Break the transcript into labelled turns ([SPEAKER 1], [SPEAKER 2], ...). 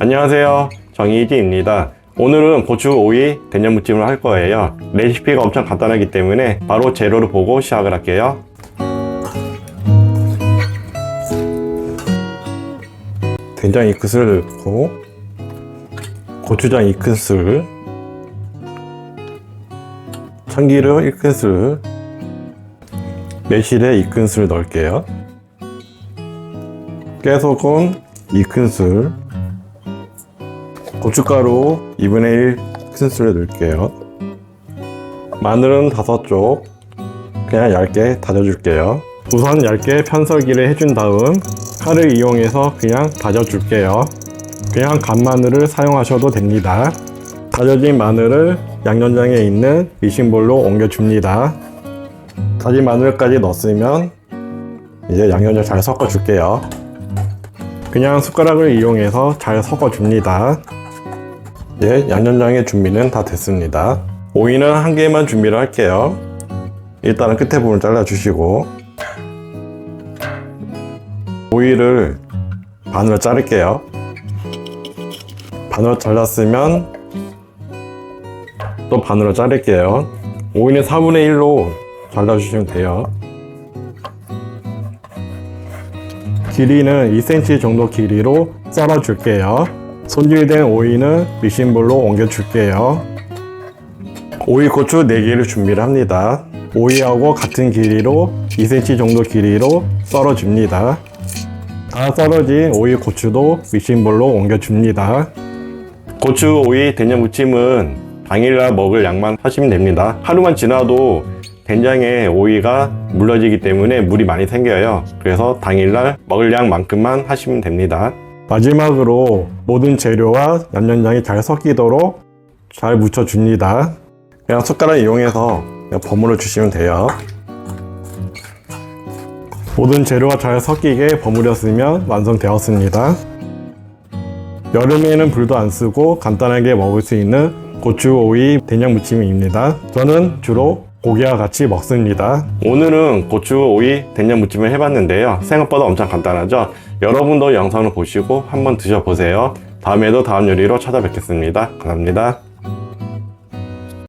[SPEAKER 1] 안녕하세요. 정희지입니다. 오늘은 고추 오이 된장무침을 할 거예요. 레시피가 엄청 간단하기 때문에 바로 재료를 보고 시작을 할게요. 된장 2큰술 넣고 고추장 2큰술 참기름 1큰술 매실에 2큰술 넣을게요. 깨소금 2큰술 고춧가루 2분의 1 큰술을 넣을게요. 마늘은 5쪽 그냥 얇게 다져줄게요. 우선 얇게 편설기를 해준 다음 칼을 이용해서 그냥 다져줄게요. 그냥 간마늘을 사용하셔도 됩니다. 다져진 마늘을 양념장에 있는 미싱볼로 옮겨줍니다. 다진 마늘까지 넣었으면 이제 양념장 잘 섞어줄게요. 그냥 숟가락을 이용해서 잘 섞어줍니다. 이제 양념장의 준비는 다 됐습니다. 오이는 한 개만 준비를 할게요. 일단은 끝에 부분 잘라주시고 오이를 반으로 자를게요. 반으로 잘랐으면 또 반으로 자를게요. 오이는 4분의 1로 잘라주시면 돼요. 길이는 2cm 정도 길이로 썰어줄게요. 손질된 오이는 미싱볼로 옮겨 줄게요. 오이 고추 4개를 준비를 합니다. 오이하고 같은 길이로 2cm 정도 길이로 썰어줍니다. 다 썰어진 오이 고추도 미싱볼로 옮겨줍니다. 고추 오이 된장 무침은 당일날 먹을 양만 하시면 됩니다. 하루만 지나도 된장에 오이가 물러지기 때문에 물이 많이 생겨요. 그래서 당일날 먹을 양만큼만 하시면 됩니다. 마지막으로 모든 재료와 양념장이 잘 섞이도록 잘 묻혀줍니다. 그냥 숟가락 이용해서 그냥 버무려 주시면 돼요. 모든 재료가 잘 섞이게 버무렸으면 완성되었습니다. 여름에는 불도 안 쓰고 간단하게 먹을 수 있는 고추 오이 된장 무침입니다. 저는 주로 고기와 같이 먹습니다. 오늘은 고추 오이 된장 무침을 해봤는데요. 생각보다 엄청 간단하죠? 여러분도 영상을 보시고 한번 드셔보세요. 다음에도 다음 요리로 찾아뵙겠습니다. 감사합니다.